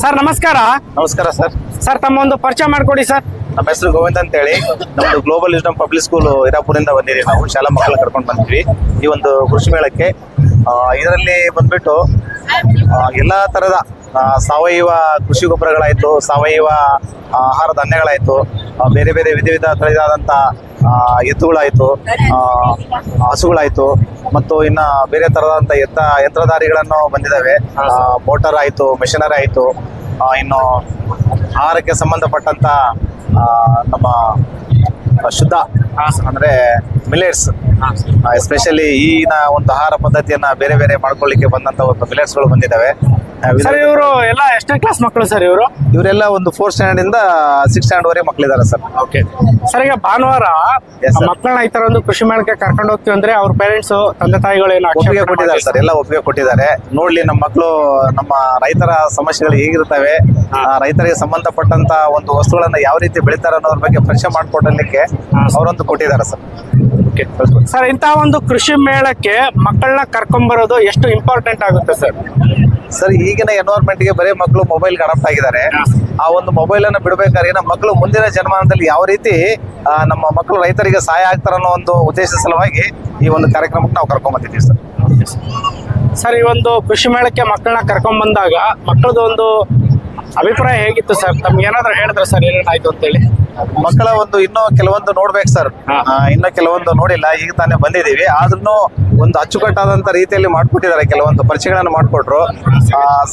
Sir ನಮಸ್ಕಾರ. ನಮಸ್ಕಾರ sir. Sir ತಮ್ಮ ಒಂದು ಪರಿಚಯ ಮಾಡಿಕೊಡಿ ಸರ್. ನಮ್ಮ ಹೆಸರು ಗೋವಿಂದ್ ಅಂತ ಹೇಳಿ ನಮ್ದು ಗ್ಲೋಬಲ್ ವಿಸ್ಡಮ್ ಪಬ್ಲಿಕ್ ಸ್ಕೂಲ್ ಇರಾಪುರಿಂದ ಬಂದಿರಿ ನಾವು. ಶಾಲಾ ಮಕ್ಕಳ ಕರ್ಕೊಂಡು ಬಂದಿದ್ವಿ. ಈ ಒಂದು ಕೃಷಿ ಮೇಳಕ್ಕೆ. ಇದರಲ್ಲಿ ಬಂದ್ಬಿಟ್ಟು ಎಲ್ಲ ತರದ ಸಾವಯವ ಕೃಷಿ ಗೊಬ್ಬರಗಳಾಯ್ತು ಸಾವಯವ ಆಹಾರ ಧಾನ್ಯಗಳಾಯ್ತು ಬೇರೆ ಬೇರೆ ವಿಧ ವಿಧ ತಳಿದಾದಂಥ ಎತ್ತುಗಳಾಯ್ತು ಹಸುಗಳಾಯಿತು, ಮತ್ತು ಇನ್ನ ಬೇರೆ ತರದಂತ ಎತ್ತ, ಯಂತ್ರಧಾರಿಗಳನ್ನು ಬಂದಿದ್ದಾವೆ ಮೋಟರ್ ಆಯಿತು ಮೆಷಿನರಿ ಆಯಿತು. ಇನ್ನು ಆಹಾರಕ್ಕೆ ಸಂಬಂಧಪಟ್ಟಂತ ನಮ್ಮ ಶುದ್ಧ ಅಂದ್ರೆ ಮಿಲೆಟ್ಸ್ ಎಸ್ಪೆಷಲಿ ಈಗಿನ ಒಂದು ಆಹಾರ ಪದ್ಧತಿಯನ್ನ ಬೇರೆ ಬೇರೆ ಮಾಡ್ಕೊಳ್ಳಿಕ್ಕೆ ಬಂದಂತ ಒಂದು ಮಿಲೆಟ್ಸ್ಗಳು ಬಂದಿದ್ದಾವೆ ಸರ್ ಇವರು ಎಲ್ಲ ಎಷ್ಟನೇ ಕ್ಲಾಸ್ ಮಕ್ಕಳು ಸರ್ ಇವರು? ಇವರೆಲ್ಲ ಒಂದು ಫೋರ್ತ್ ಸ್ಟ್ಯಾಂಡರ್ಡ್ ಇಂದ ಸಿಕ್ಸ್ ಸ್ಟ್ಯಾಂಡರ್ಡ್ ವರೆಗೆ ಮಕ್ಕಳಿದ್ದಾರೆ ಸರ್. ಓಕೆ ಸರ್ ಈಗ ಭಾನುವಾರ. ಮಕ್ಕಳನ್ನ ಈ ತರ ಒಂದು ಕೃಷಿ ಮೇಳಕ್ಕೆ ಕರ್ಕೊಂಡು ಹೋಗ್ತೀವಿ ಅಂದ್ರೆ ಅವ್ರ ಪೇರೆಂಟ್ಸ್ ತಂದೆ ತಾಯಿಗಳು ಏನು ಒಪ್ಪಿಗೆ ಕೊಟ್ಟಿದ್ದಾರೆ ಸರ್ ಎಲ್ಲ ಒಪ್ಪಿಗೆ ಕೊಟ್ಟಿದ್ದಾರೆ. ನೋಡ್ಲಿ ನಮ್ಮ ಮಕ್ಕಳು ನಮ್ಮ ರೈತರ ಸಮಸ್ಯೆಗಳು ಹೇಗಿರ್ತವೆ ಆ, ರೈತರಿಗೆ ಸಂಬಂಧಪಟ್ಟಂತ ಒಂದು ವಸ್ತುಗಳನ್ನ ಯಾವ ರೀತಿ ಬೆಳಿತಾರೆ ಅನ್ನೋದ್ರ ಬಗ್ಗೆ ಪರಿಚಯ ಮಾಡಿಕೊಡಲಿಕ್ಕೆ ಅವರೊಂದು ಕೊಟ್ಟಿದ್ದಾರೆ ಸರ್. ಸರ್ ಇಂತಹ ಒಂದು ಕೃಷಿ ಮೇಳಕ್ಕೆ ಮಕ್ಕಳನ್ನ ಕರ್ಕೊಂಬರೋದು ಎಷ್ಟು ಇಂಪಾರ್ಟೆಂಟ್ ಆಗುತ್ತೆ ಸರ್? ಸರ್ ಈಗಿನ ಎನ್ವೈರ್ಮೆಂಟ್ಗೆ ಬರೀ ಮಕ್ಕಳು ಮೊಬೈಲ್ ಅಡಾಪ್ಟ್ ಆಗಿದ್ದಾರೆ. ಆ ಒಂದು ಮೊಬೈಲ್ ಅನ್ನ ಬಿಡಬೇಕಾದ್ರೆ ನಮ್ಮ ಮಕ್ಕಳು ಮುಂದಿನ ಜನ್ಮಾನದಲ್ಲಿ ಯಾವ ರೀತಿ ನಮ್ಮ ಮಕ್ಕಳು ರೈತರಿಗೆ ಸಹಾಯ ಆಗ್ತಾರ ಅನ್ನೋ ಒಂದು ಉದ್ದೇಶ ಸಲುವಾಗಿ ಈ ಒಂದು ಕಾರ್ಯಕ್ರಮಕ್ಕೆ ನಾವು ಕರ್ಕೊಂಡ್ ಬಂದಿದ್ದೀವಿ ಸರ್. ಸರ್ ಈ ಒಂದು ಕೃಷಿ ಮೇಳಕ್ಕೆ ಮಕ್ಕಳನ್ನ ಕರ್ಕೊಂಡ್ ಬಂದಾಗ ಮಕ್ಕಳದೊಂದು ಅಭಿಪ್ರಾಯ ಹೇಗಿತ್ತು ಸರ್? ತಮ್ಗೆ ಏನಾದ್ರು ಹೇಳಿದ್ರೆ ಸರ್ ಏನೇನಾಯ್ತು ಅಂತೇಳಿ? ಮಕ್ಕಳ ಒಂದು ಇನ್ನೂ ಕೆಲವೊಂದು ನೋಡ್ಬೇಕು ಸರ್. ಇನ್ನೂ ಕೆಲವೊಂದು ನೋಡಿಲ್ಲ ಈಗ ತಾನೇ ಬಂದಿದ್ದೀವಿ. ಆದ್ರೂ ಒಂದು ಅಚ್ಚುಕಟ್ಟಾದಂತ ರೀತಿಯಲ್ಲಿ ಮಾಡ್ಕೊಟ್ಟಿದ್ದಾರೆ ಕೆಲವೊಂದು ಪರಿಚಯಗಳನ್ನು ಮಾಡ್ಕೊಟ್ರು.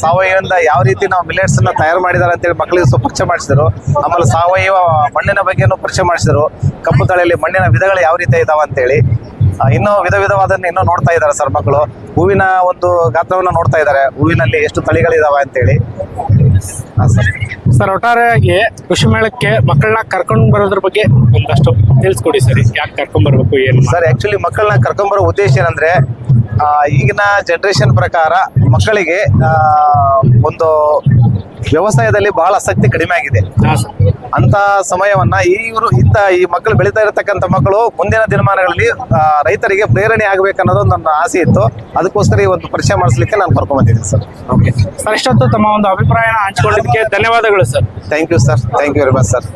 ಸಾವಯವದಿಂದ ಯಾವ ರೀತಿ ನಾವು ಮಿಲೆಟ್ಸ್ ಅನ್ನ ತಯಾರು ಮಾಡಿದ್ದಾರೆ ಅಂತೇಳಿ ಮಕ್ಕಳಿಗೆ ಸ್ವಲ್ಪ ಪರಿಚಯ ಮಾಡಿಸಿದ್ರು. ಆಮೇಲೆ ಸಾವಯವ ಮಣ್ಣಿನ ಬಗ್ಗೆನೂ ಪರಿಚಯ ಮಾಡಿಸಿದ್ರು. ಕಪ್ಪು ತಳಿಯಲ್ಲಿ ಮಣ್ಣಿನ ವಿಧಗಳು ಯಾವ ರೀತಿ ಇದಾವೆ ಅಂತೇಳಿ. ಹೇಳಿ ಇನ್ನೂ ವಿಧ ವಿಧವಾದನ್ನ ಇನ್ನೂ ನೋಡ್ತಾ ಇದ್ದಾರೆ ಸರ್ ಮಕ್ಕಳು. ಹೂವಿನ ಒಂದು ಗಾತ್ರವನ್ನು ನೋಡ್ತಾ ಇದ್ದಾರೆ. ಹೂವಿನಲ್ಲಿ ಎಷ್ಟು ತಳಿಗಳಿದಾವೆ ಅಂತೇಳಿ. ಹಾ ಸರ್ ಸರ್ ಒಟ್ಟಾರೆಯಾಗಿ ಕೃಷಿ ಮೇಳಕ್ಕೆ ಮಕ್ಕಳನ್ನ ಕರ್ಕೊಂಡು ಬರೋದ್ರ ಬಗ್ಗೆ ಒಂದಷ್ಟು ತಿಳಿಸ್ಕೊಡಿ ಸರ್, ಯಾಕೆ ಕರ್ಕೊಂಡ್ ಬರ್ಬೇಕು, ಏನು ಸರ್ ಆಕ್ಚುಲಿ ಮಕ್ಕಳನ್ನ ಕರ್ಕೊಂಬರೋ ಉದ್ದೇಶ ಏನಂದ್ರೆ ಈಗಿನ ಜನರೇಷನ್ ಪ್ರಕಾರ ಮಕ್ಕಳಿಗೆ ಒಂದು ವ್ಯವಸಾಯದಲ್ಲಿ ಬಹಳ ಆಸಕ್ತಿ ಕಡಿಮೆ ಆಗಿದೆ. ಅಂತ ಸಮಯವನ್ನ ಇವರು ಇಂತ ಈ ಮಕ್ಕಳು ಬೆಳೀತಾ ಇರತಕ್ಕಂತ ಮಕ್ಕಳು ಮುಂದಿನ ದಿನಮಾನಗಳಲ್ಲಿ ರೈತರಿಗೆ ಪ್ರೇರಣೆ ಆಗಬೇಕನ್ನೋದು ನನ್ನ ಆಸೆ ಇತ್ತು. ಅದಕ್ಕೋಸ್ಕರ ಈ ಒಂದು ಪರಿಚಯ ಮಾಡಿಸ್ಲಿಕ್ಕೆ ನಾನು ಕರ್ಕೊಂಡ್ ಬಂದಿದ್ದೀನಿ ಸರ್. ಓಕೆ. ಸರ್ ಇಷ್ಟೊತ್ತು ತಮ್ಮ ಒಂದು ಅಭಿಪ್ರಾಯನ ಹಂಚ್ಕೊಂಡಿದ್ದಕ್ಕೆ ಧನ್ಯವಾದಗಳು sir. Thank you sir thank you very much sir